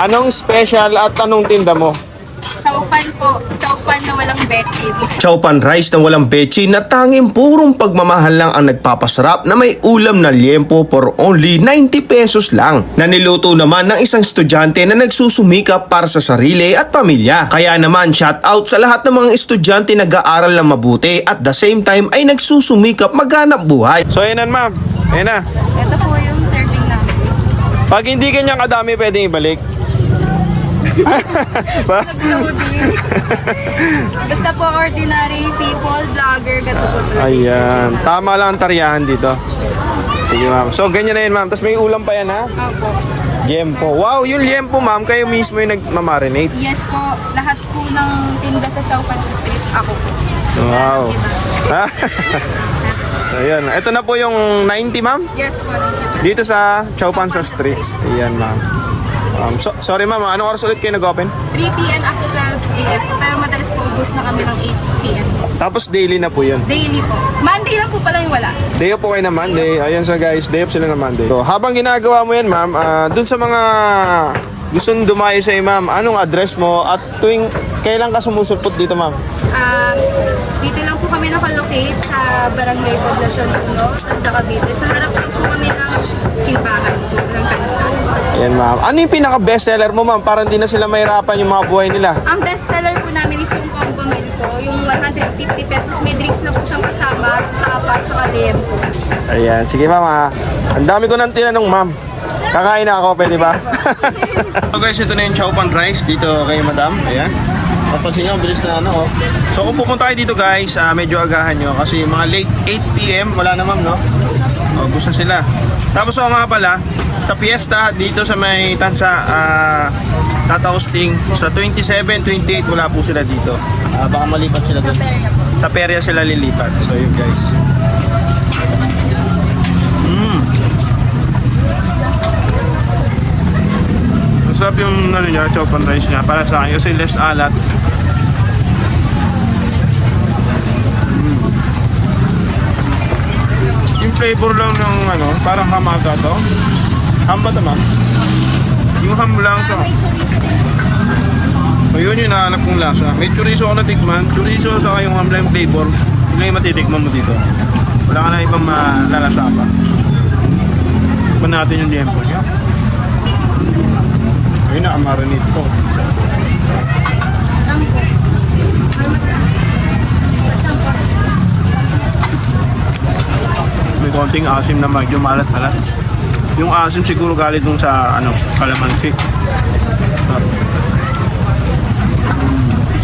Anong special at anong tinda mo? Chowpan po. Chowpan na walang betchin. Chowpan rice na walang bechi na tanging purong pagmamahal lang ang nagpapasarap na may ulam na liempo for only 90 pesos lang. Na niluto naman ng isang estudyante na nagsusumikap para sa sarili at pamilya. Kaya naman shout out sa lahat ng mga estudyante nag-aaral na mabuti at the same time ay nagsusumikap maghanap buhay. So, ayan na, ma'am. Ayan na. Ito po yung serving namin. Pag hindi ganyan kadami, pwedeng ibalik. Loading. Basta po ordinary people, vlogger, gato po talaga. Ayan. Tama lang ang taryahan dito. Sige, ma'am. So, ganyan na yun, ma'am. Tapos may ulam pa yan, ha? Opo. Liempo. Wow, yung liempo, ma'am. Kayo mismo yung nagmamarinate. Yes po, lahat po ng tinda sa Chowpan sa streets, ako po. Wow. Diba? Ayan. Ito na po yung 90, ma'am. Yes po. Dito sa Chowpan sa Streets. Ayan, ma'am. Um, so, sorry, ma'am. Anong oras ulit kayo nag-open? 3 p.m. up to 12 a.m. Pero madalas po ubus na kami ng 8 p.m. Tapos daily na po yun. Daily po. Monday lang po pala yung wala. Day off po kayo na Monday. Ayan sa guys, day off sila na Monday. So, habang ginagawa mo yan, ma'am, ah, dun sa mga gustong dumayo sa ma'am, anong address mo at tuwing kailan ka sumusulpot dito, ma'am? Ah, dito lang po kami nakalocate sa Barangay Poblacion 1, sa Cavite. Sa harap po kami ng simbahan ng. Ayan, ma'am. Ano yung pinaka-bestseller mo, ma'am? Para hindi na sila mahirapan yung mga buhay nila. Ang best seller po namin is yung combo meal po, yung 150 pesos. May drinks na po siyang kasama, tapa, tsaka liempo. Ayan. Sige, ma'am. ah. Ang dami ko nang tinanong, ma'am. Kakain na ako, pwede ba? so guys, ito na yung chowpan rice dito kay madam. Ayan. Papansin nyo, ang bilis na ano, oh. So kung pupunta kayo dito guys, ah, medyo agahan nyo. Kasi mga late 8pm, wala na ma'am, no? Oh, gusto sila. Tapos ako nga pala, sa fiesta dito sa may tansa, ah, Tata Hosting, sa 27, 28, wala po sila dito. Ah, baka malipat sila doon. Perya po. Sa perya sila lilipat. So yun guys. Mm. Masarap yung ano niya, chop and rice niya para sa akin kasi less alat. Flavor lang ng ano, parang hamaga to. Ham ba to ma'am? Yung ham lang sa... Ah. So yun yung nahanap kong lasa. May chorizo ako natikman. Chorizo sa yung hamlang flavor. Yun lang yung matitikman mo dito. Wala ka na ibang malalasa pa. Tikman natin yung liempo niya. Ayun na, marinate ko. May konting asim na medyo malat-alat. Yung asim siguro galit dun sa ano, kalamansi.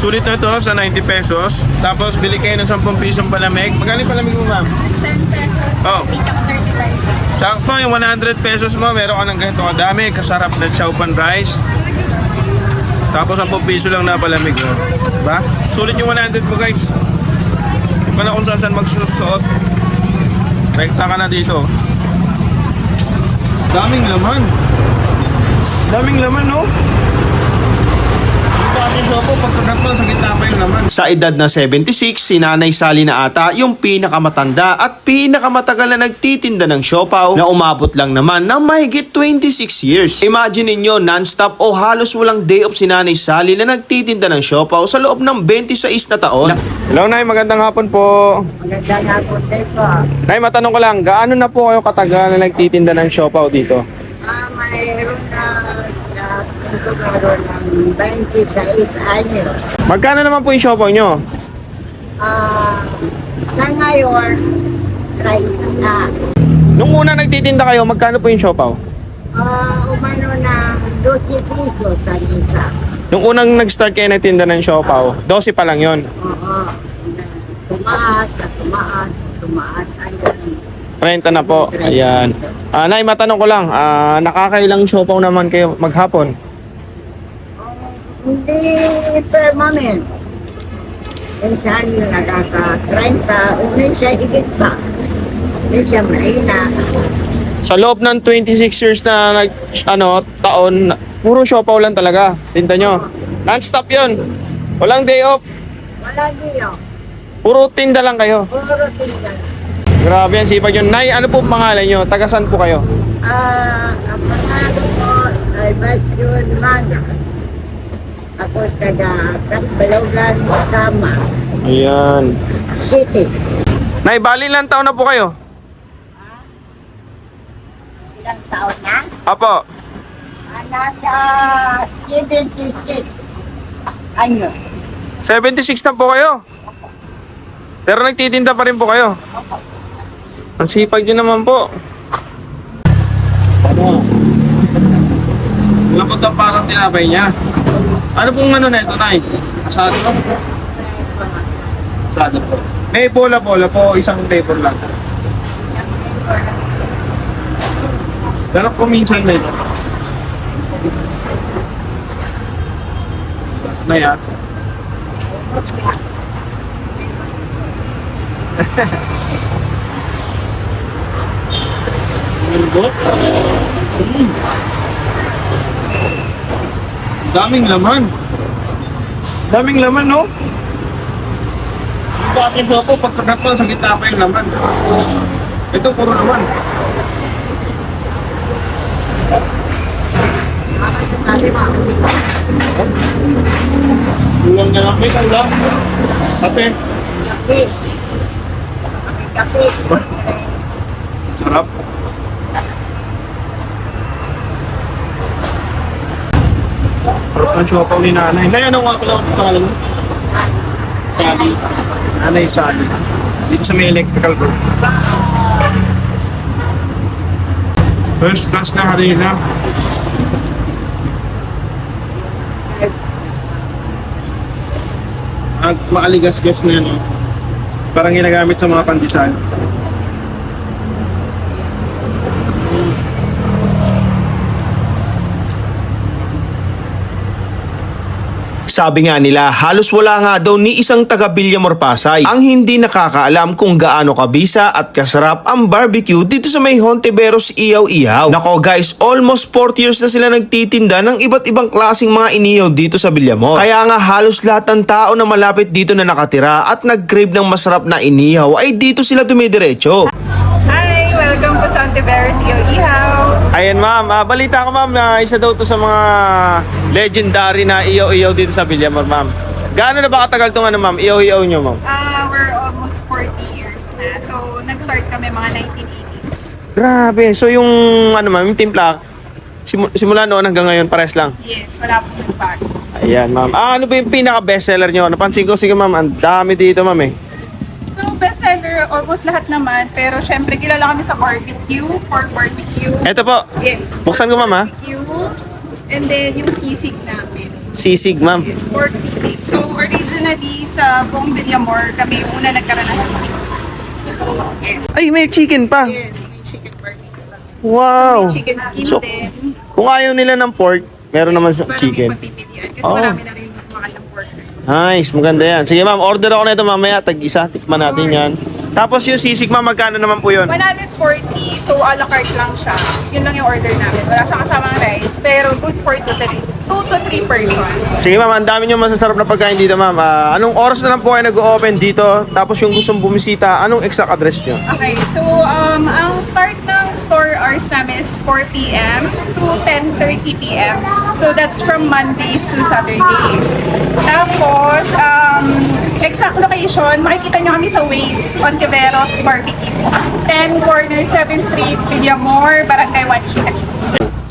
Sulit na ito sa 90 pesos. Tapos bili kayo ng 10 pisong palamig. Magaling palamig mo ma'am? 10 pesos. Oh. Tsaka 35. Sakto yung 100 pesos mo, meron ka ng ganito kadami. Kasarap na chowpan rice. Tapos 10 piso lang na palamig mo. Diba? Sulit yung 100 mo guys. Hindi na kung saan saan magsusuot. Rekta ka na dito. Daming laman. Daming laman no? Dito kasi shopo, pagkakat mo, sa gitna pa yung laman. Sa edad na 76, si Nanay Sally na ata yung pinakamatanda at pinakamatagal na nagtitinda ng siopaw na umabot lang naman ng mahigit 26 years. Imagine ninyo, non-stop o halos walang day off si Nanay Sally na nagtitinda ng siopaw sa loob ng 26 na taon. Hello Nay, magandang hapon po. Magandang hapon din po. Nay, matanong ko lang, gaano na po kayo katagal na nagtitinda ng siopaw dito? Ah, mayroon na na meron ng 26 anyo. Magkano naman po yung siopaw nyo? Ah, na ngayon, try na. Nung una nagtitinda kayo, magkano po yung siopaw? Ah, umano ng 12 piso sa isa. Nung unang nag-start kayo nagtinda ng siopaw, 12 pa lang yon. Oo. Tumaas, at tumaas, at tumaas. Hanggang 30 na po. Ayan. Ah, Nay, matanong ko lang, ah, nakakailang siopaw naman kayo maghapon? Hindi permanent. Minsan yung nakaka-30, minsan higit pa. Minsan mahina. Sa loob ng 26 years na nag, ano, taon, puro siopaw lang talaga. Tinda nyo. Non-stop yon. Walang day off. Wala niyo. Puro tinda lang kayo. Puro tinggal. Grabe yan, sipag yun. Nay, ano po pangalan nyo? Taga saan po kayo? Ah, ang pangalan ko ay Conservation man. Ako taga Kapalawlan, Tama, Ayan. City. Nay, bali ilang taon na po kayo? Ilang taon na? Apo. Ah, Nasa 76 ano? 76 na po kayo. Pero nagtitinda pa rin po kayo. Ang sipag nyo naman po. Ano? Lambot ang parang tinapay niya. Ano pong ano na ito, Nay? Asado po? Asado po. May bola-bola po, isang flavor lang. Pero kung minsan na ito. Nay, ah. Lambot. Daming laman. Daming laman, no? Ito aking sopo, pagkakat mo, sa gitna pa yung laman. Ito, puro laman. Ulang na lang, may ulang. Kape. Kape. Kape. Sarap. Sarap ng siopaw ni nanay. Nay, ano nga pala ang pangalan mo? Sally. Nanay Sally. Dito sa may electrical group. First class na harina. Ang makaligas-gas na no. Parang ginagamit sa mga pandesal. Sabi nga nila, halos wala nga daw ni isang taga Villamor Pasay ang hindi nakakaalam kung gaano kabisa at kasarap ang barbecue dito sa may Hontiveros Iyaw-Iyaw. Nako guys, almost 40 years na sila nagtitinda ng iba't ibang klaseng mga inihaw dito sa Villamor. Kaya nga halos lahat ng tao na malapit dito na nakatira at nag-crave ng masarap na inihaw ay dito sila dumidiretso. Antiveros Iyo Ihaw. Ayan ma'am, Ah, balita ko ma'am na isa daw to sa mga legendary na iyaw-iyaw dito sa Villamor ma'am. Gaano na ba katagal tong ano ma'am, iyaw-iyaw nyo ma'am? Ah, we're almost 40 years na. So, nag-start kami mga 1980s. Grabe, so yung ano ma'am, yung timpla, simu- simula noon hanggang ngayon pares lang. Yes, wala pong nagbago. Ayan ma'am. Ah, ano ba yung pinaka bestseller nyo? Napansin ko sige ma'am, ang dami dito ma'am eh. Bestseller, almost lahat naman. Pero, syempre, kilala kami sa barbecue, pork barbecue. Ito po, Yes. Buksan ko, ma'am, ah. Barbecue. And then, yung sisig namin. sisig ma'am. Yes, pork sisig. So, originally, sa buong Villamor, kami yung una nagkaroon ng sisig. Yes. Ay, may chicken pa. Yes, may chicken barbecue kami. Wow. May chicken skin So, din. kung ayaw nila ng pork, meron naman sa Parang chicken. may mapipilian. Kasi Oh. marami na rin dito mahal ng pork. Nice, maganda yan. Sige ma'am, order ako na ito mamaya, tag-isa, tikman natin yan. Tapos yung sisig ma'am, magkano naman po yun? 140, so a la carte lang siya. Yun lang yung order namin. Wala siyang kasamang rice, pero good for 2 to 3, 2 to 3 persons. Sige ma'am, ang dami nyo masasarap na pagkain dito ma'am. Ah, anong oras na lang po kayo nag-open dito? Tapos yung gustong bumisita, anong exact address nyo? Okay, so um, ang start ng store hours namin is 4 p.m. to 10.30 p.m. So that's from Mondays to Saturdays. Tapos, um, exact location, makikita nyo kami sa Waze, Ontiveros Barbecue. 10 Corner 7th Street, Villamor, Barangay 1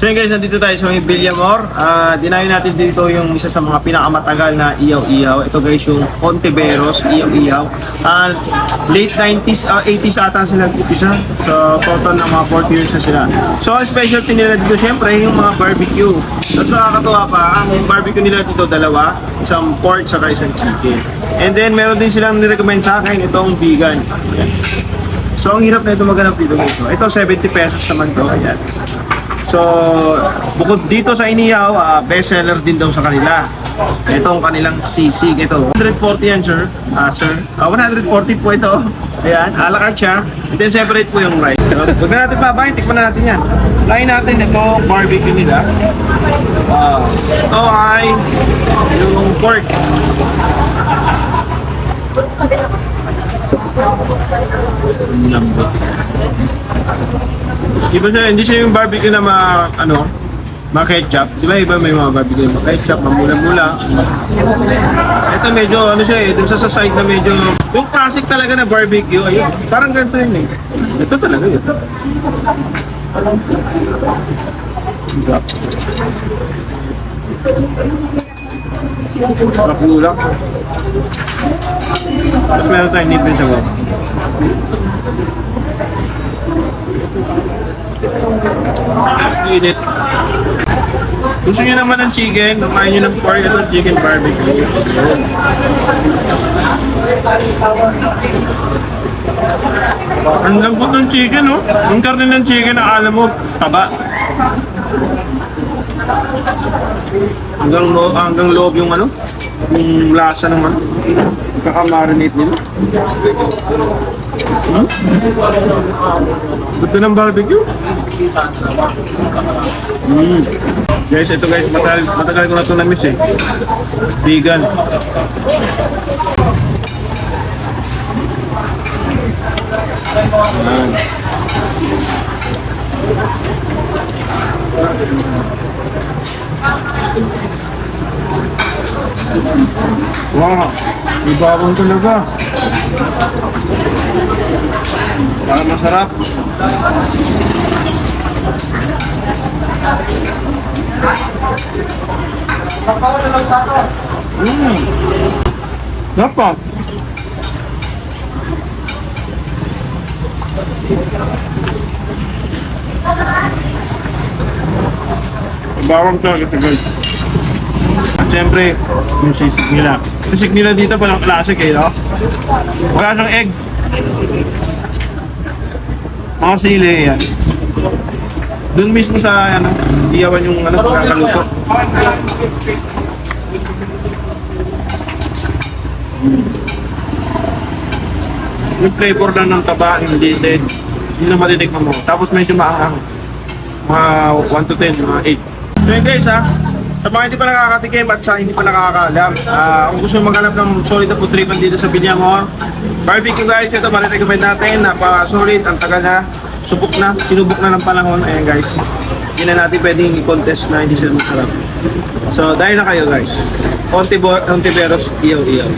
So guys, nandito tayo sa may Villamor. Ah, dinayo natin dito yung isa sa mga pinakamatagal na iyaw-iyaw. Ito guys, yung Ponteveros iyaw-iyaw. Ah, late 90s, ah, 80s ata sila nag-upisa. So total na mga 40 years na sila. So ang specialty nila dito syempre yung mga barbecue. Tapos nakakatuwa pa, ang barbecue nila dito dalawa. Isang pork saka isang chicken. And then meron din silang nirecommend sa akin itong vegan. So ang hirap na ito maghanap dito guys. Ito 70 pesos naman to. Ayan. So, bukod dito sa Inihaw, ah, best seller din daw sa kanila. Itong kanilang sisig. Ito, 140 yan, sir. Ah, sir. Ah, 140 po ito. Ayan, alakad siya. And then separate po yung rice. So, Huwag na natin babayin, tikman na natin yan. Lain natin ito, barbecue nila. Wow. Ito ay yung pork. Lambot. Iba siya, hindi siya yung barbecue na ma, ano, Mga ketchup. Di ba iba may mga barbecue? Mga ketchup, mamula-mula. Ito medyo ano siya eh, dun sa, sa side na medyo, yung classic talaga na barbecue, ayun, parang ganito yun eh. Ito talaga yun. Sarap ulam. Tapos meron tayong nipin sa wab. Init. Gusto niyo naman ng chicken, kumain niyo ng pork, ito chicken barbecue. Ang lambot ng chicken, oh. Ang karne ng chicken, akala mo, taba. Hanggang, lo hanggang loob yung ano, yung lasa ng ano, kakamarinate nila. Hmm? Gusto ng barbecue? Mm. Guys, ito guys, matagal, matagal ko na ito na-miss eh. Vegan. Yan. Wow, ibabang talaga. Parang masarap. Mm. Dapat. Bawang talaga ito guys. At syempre, yung sisig nila. Sisig nila dito palang classic eh, no? Wala siyang egg. Mga sili yan. Doon mismo sa ano, iyawan yung ano, pagkakaluto. Yung flavor lang ng taba, hindi din. Hindi na matitikman mo. Tapos medyo maanghang. Mga 1 to 10, mga 8. So yun guys ha, sa mga hindi pa nakakatikim at sa hindi pa nakakaalam, ah, kung gusto nyo maghanap ng solid na food tripan dito sa Binyamor, barbecue guys, ito marirecommend natin, napaka-solid, ang tagal na, subok na, sinubok na ng panahon, ayan guys. Hindi na natin pwedeng i-contest na hindi sila masarap. So dahil na kayo guys, Ontiveros, iyaw-iyaw.